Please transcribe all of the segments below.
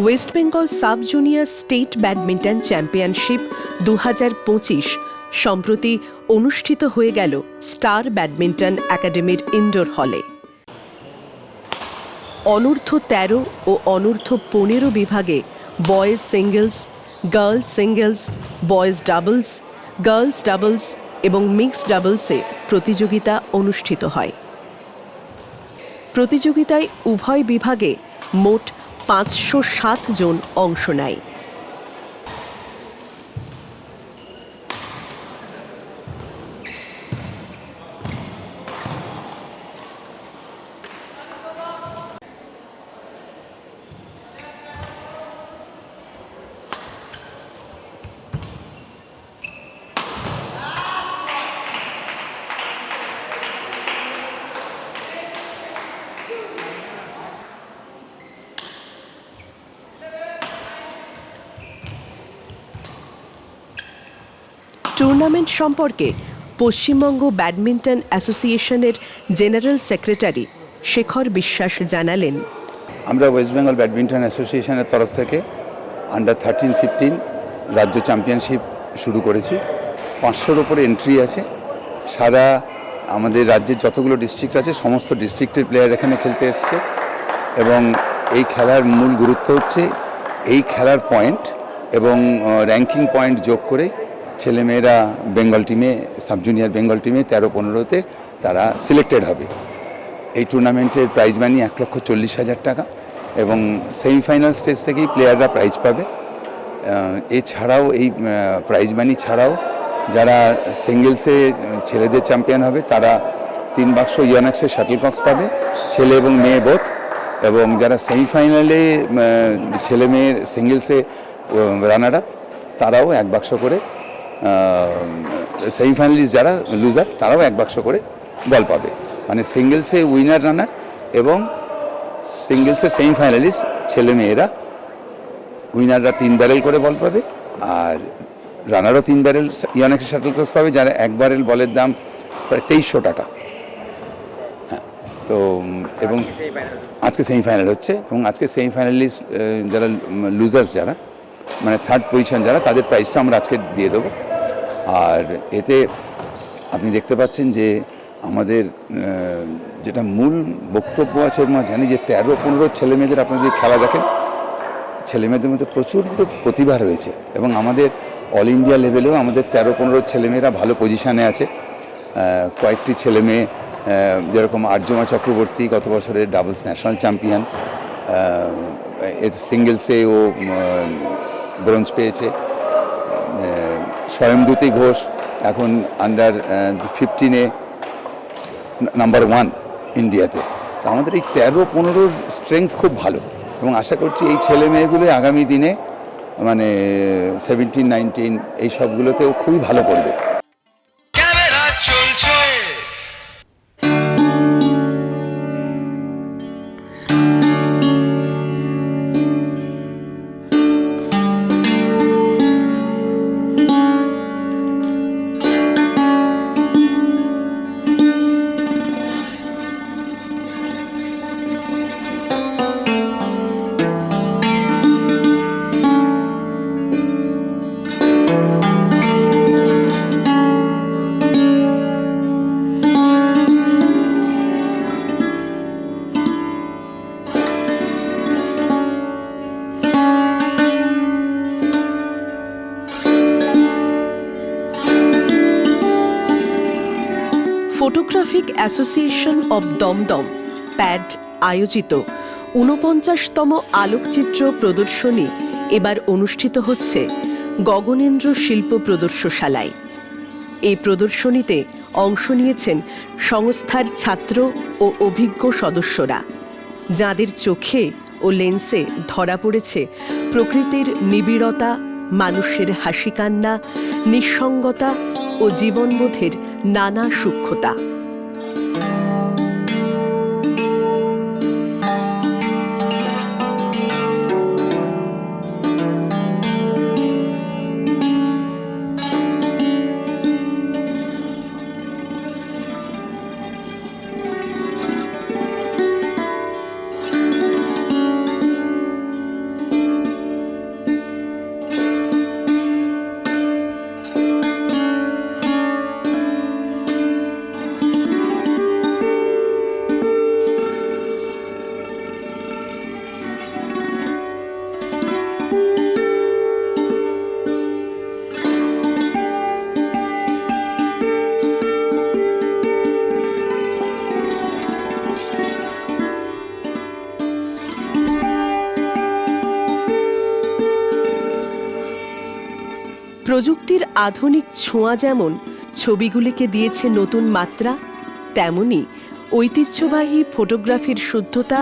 West Bengal sub junior state badminton championship দু সম্প্রতি অনুষ্ঠিত হয়ে গেল স্টার ব্যাডমিন্টন একাডেমির ইনডোর হলে। অনূর্ধ্ব তেরো ও অনূর্ধ্ব পনেরো বিভাগে boys singles, girls singles, boys doubles, girls doubles এবং মিক্সড ডাবলসে প্রতিযোগিতা অনুষ্ঠিত হয়। প্রতিযোগিতায় উভয় বিভাগে মোট পাঁচশো সাত জন অংশ নেয়। টুর্নামেন্ট সম্পর্কে পশ্চিমবঙ্গ ব্যাডমিন্টন অ্যাসোসিয়েশনের জেনারেল সেক্রেটারি শেখর বিশ্বাস জানালেন। আমরা ওয়েস্ট বেঙ্গল ব্যাডমিন্টন অ্যাসোসিয়েশনের তরফ থেকে আন্ডার থার্টিন ফিফটিন রাজ্য চ্যাম্পিয়নশিপ শুরু করেছি। পাঁচশোর ওপরে এন্ট্রি আছে। সারা আমাদের রাজ্যের যতগুলো ডিস্ট্রিক্ট আছে, সমস্ত ডিস্ট্রিক্টের প্লেয়ার এখানে খেলতে এসছে। এবং এই খেলার মূল গুরুত্ব হচ্ছে এই খেলার পয়েন্ট এবং র্যাঙ্কিং পয়েন্ট যোগ করে ছেলেমেয়েরা বেঙ্গল টিমে সাব জুনিয়র বেঙ্গল টিমে তেরো পনেরোতে তারা সিলেক্টেড হবে। এই টুর্নামেন্টের প্রাইজ মানি এক লক্ষ চল্লিশ হাজার টাকা এবং সেমিফাইনাল স্টেজ থেকেই প্লেয়াররা প্রাইজ পাবে। এছাড়াও এই প্রাইজ মানি ছাড়াও যারা সিঙ্গেলসে ছেলেদের চ্যাম্পিয়ন হবে, তারা তিন বাক্স ইয়নাক্সের শাটলকক্স পাবে, ছেলে এবং মেয়ে বোধ এবং যারা সেমিফাইনালে ছেলে মেয়ের সিঙ্গেলসে রানার আপ তারাও এক বাক্স করে সেমিফাইনালিস্ট যারা লুজার তারাও এক বাক্স করে বল পাবে। মানে সিঙ্গেলসে উইনার রানার এবং সিঙ্গেলসে সেমিফাইনালিস্ট ছেলে মেয়েরা উইনাররা তিন ব্যারেল করে বল পাবে আর রানারও তিন ব্যারেল ইয়ানেক্স শাটল ক্রস পাবে, যারা এক ব্যারেল বলের দাম প্রায় তেইশশো টাকা। হ্যাঁ তো, এবং আজকে সেমিফাইনাল হচ্ছে এবং আজকে সেমিফাইনালিস্ট যারা লুজার্স যারা মানে থার্ড পজিশন যারা, তাদের প্রাইসটা আমরা আজকে দিয়ে দেবো। আর এতে আপনি দেখতে পাচ্ছেন যে আমাদের যেটা মূল বক্তব্য আছে, এবং জানি যে তেরো পনেরো ছেলে মেয়েদের আপনারা যদি খেলা দেখেন ছেলে মেয়েদের মধ্যে প্রচুর প্রতিভা রয়েছে, এবং আমাদের অল ইন্ডিয়া লেভেলেও আমাদের তেরো পনেরো ছেলেমেয়েরা ভালো পজিশানে আছে। কয়েকটি ছেলে মেয়ে যেরকম আর্যমা চক্রবর্তী, গত বছরের ডাবলস ন্যাশনাল চ্যাম্পিয়ন সিঙ্গেলসে ও ব্রোঞ্জ পেয়েছে। স্বয়ংদূতি ঘোষ, এখন আন্ডার ফিফটিনে নাম্বার ওয়ান ইন্ডিয়াতে তো আমাদের এই তেরো পনেরোর স্ট্রেংথ খুব ভালো। এবং আশা করছি এই ছেলে মেয়েগুলো আগামী দিনে মানে সেভেন্টিন নাইনটিন এই সবগুলোতেও খুবই ভালো করবে। Photographic association of Dumdum PAD আয়োজিত ঊনপঞ্চাশতম আলোকচিত্র প্রদর্শনী এবার অনুষ্ঠিত হচ্ছে গগনেন্দ্র শিল্প প্রদর্শনশালায় এই প্রদর্শনীতে অংশ নিয়েছেন সংস্থার ছাত্র ও অভিজ্ঞ সদস্যরা, যাদের চোখে ও লেন্সে ধরা পড়েছে প্রকৃতির নিবিড়তা, মানুষের হাসি কান্না নিঃসঙ্গতা ও জীবনবোধের নানা সূক্ষ্মতা। প্রযুক্তির আধুনিক ছোঁয়া যেমন ছবিগুলিকে দিয়েছে নতুন মাত্রা, তেমনি ঐতিহ্যবাহী ফটোগ্রাফির শুদ্ধতা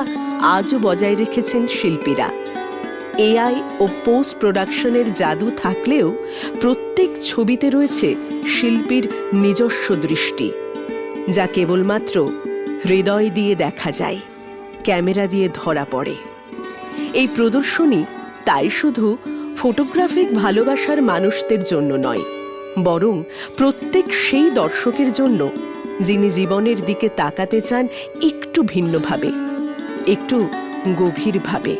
আজও বজায় রেখেছেন শিল্পীরা। এআই ও পোস্ট প্রোডাকশনের জাদু থাকলেও প্রত্যেক ছবিতে রয়েছে শিল্পীর নিজস্ব দৃষ্টি, যা কেবলমাত্র হৃদয় দিয়ে দেখা যায়, ক্যামেরা দিয়ে ধরা পড়ে। এই প্রদর্শনী তাই শুধু ফটোগ্রাফিক ভালোবাসার মানুষদের জন্য নয়, বরং প্রত্যেক সেই দর্শকের জন্য যিনি জীবনের দিকে তাকাতে চান একটু ভিন্নভাবে, একটু গভীরভাবে।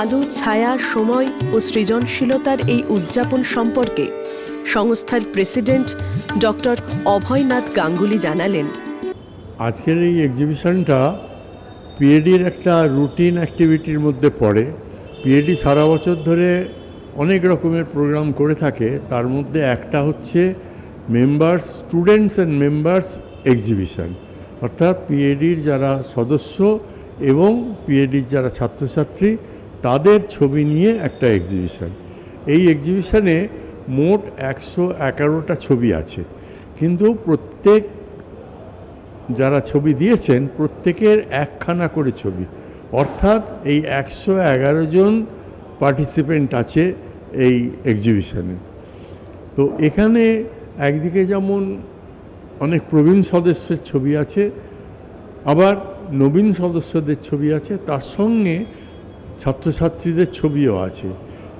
আলো, ছায়া, সময় ও সৃজনশীলতার এই উদযাপন সম্পর্কে সংস্থার প্রেসিডেন্ট ডক্টর অভয়নাথ গাঙ্গুলি জানালেন। আজকের এই এক্সিবিশনটা পিএডির একটা রুটিন অ্যাক্টিভিটির মধ্যে পড়ে। পিএডি সারা বছর ধরে অনেক রকমের প্রোগ্রাম করে থাকে। তার মধ্যে একটা হচ্ছে members students and members exhibition অর্থাৎ পিএডির যারা সদস্য এবং পিএডির যারা ছাত্রছাত্রী তাদের ছবি নিয়ে একটা এক্সিবিশন এই এক্সিবিশনে মোট একশো এগারোটা ছবি আছে। কিন্তু প্রত্যেক যারা ছবি দিয়েছেন, প্রত্যেকের একখানা করে ছবি। অর্থাৎ এই একশো এগারো জন পার্টিসিপেন্ট আছে এই এক্সিবিশনে তো এখানে একদিকে যেমন অনেক প্রবীণ সদস্যের ছবি আছে, আবার নবীন সদস্যদের ছবি আছে, তার সঙ্গে ছাত্রছাত্রীদের ছবিও আছে।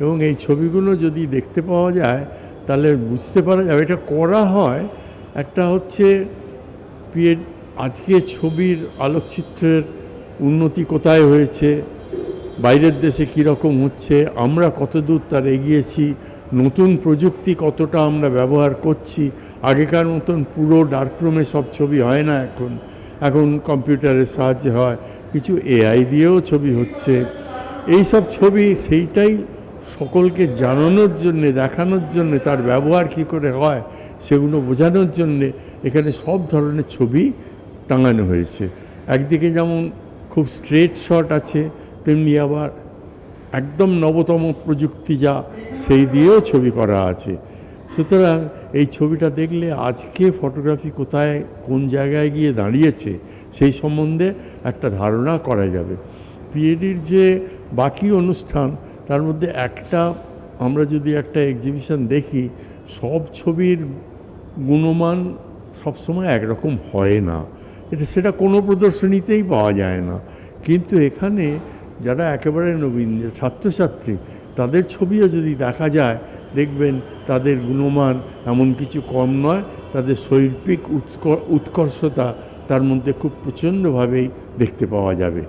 এবং এই ছবিগুলো যদি দেখতে পাওয়া যায়, তাহলে বুঝতে পারা যাবে, এটা করা হয় একটা হচ্ছে পিএ আজকে ছবির আলোকচিত্রের উন্নতি কোথায় হয়েছে, বাইরের দেশে কীরকম হচ্ছে, আমরা কতদূর তার এগিয়েছি, নতুন প্রযুক্তি কতটা আমরা ব্যবহার করছি, আগেকার মতন পুরো ডার্করুমে সব ছবি হয় না এখন এখন কম্পিউটারের সাহায্যে হয়, কিছু এআই দিয়েও ছবি হচ্ছে। এই সব ছবি সেইটাই সকলকে জানানোর জন্যে, দেখানোর জন্যে, তার ব্যবহার কী করে হয় সেগুলো বোঝানোর জন্যে এখানে সব ধরনের ছবি টাঙানো হয়েছে। একদিকে যেমন খুব স্ট্রেট শট আছে, তেমনি আবার একদম নবতম প্রযুক্তি যা সেই দিয়েও ছবি করা আছে। সুতরাং এই ছবিটা দেখলে আজকে ফটোগ্রাফি কোথায়, কোন জায়গায় গিয়ে দাঁড়িয়েছে সেই সম্বন্ধে একটা ধারণা করা যাবে। পিএডির যে বাকি অনুষ্ঠান, তার মধ্যে একটা আমরা যদি একটা এক্সিবিশন দেখি, সব ছবির গুণমান সবসময় একরকম হয় না। এটা সেটা কোনো প্রদর্শনীতেই পাওয়া যায় না। কিন্তু এখানে যারা একেবারে নবীন ছাত্রছাত্রী, তাদের ছবিও যদি দেখা যায়, দেখবেন তাদের গুণমান এমন কিছু কম নয়, তাদের শৈল্পিক উৎকর্ষতা তার মধ্যে খুব প্রচণ্ডভাবেই দেখতে পাওয়া যাবে।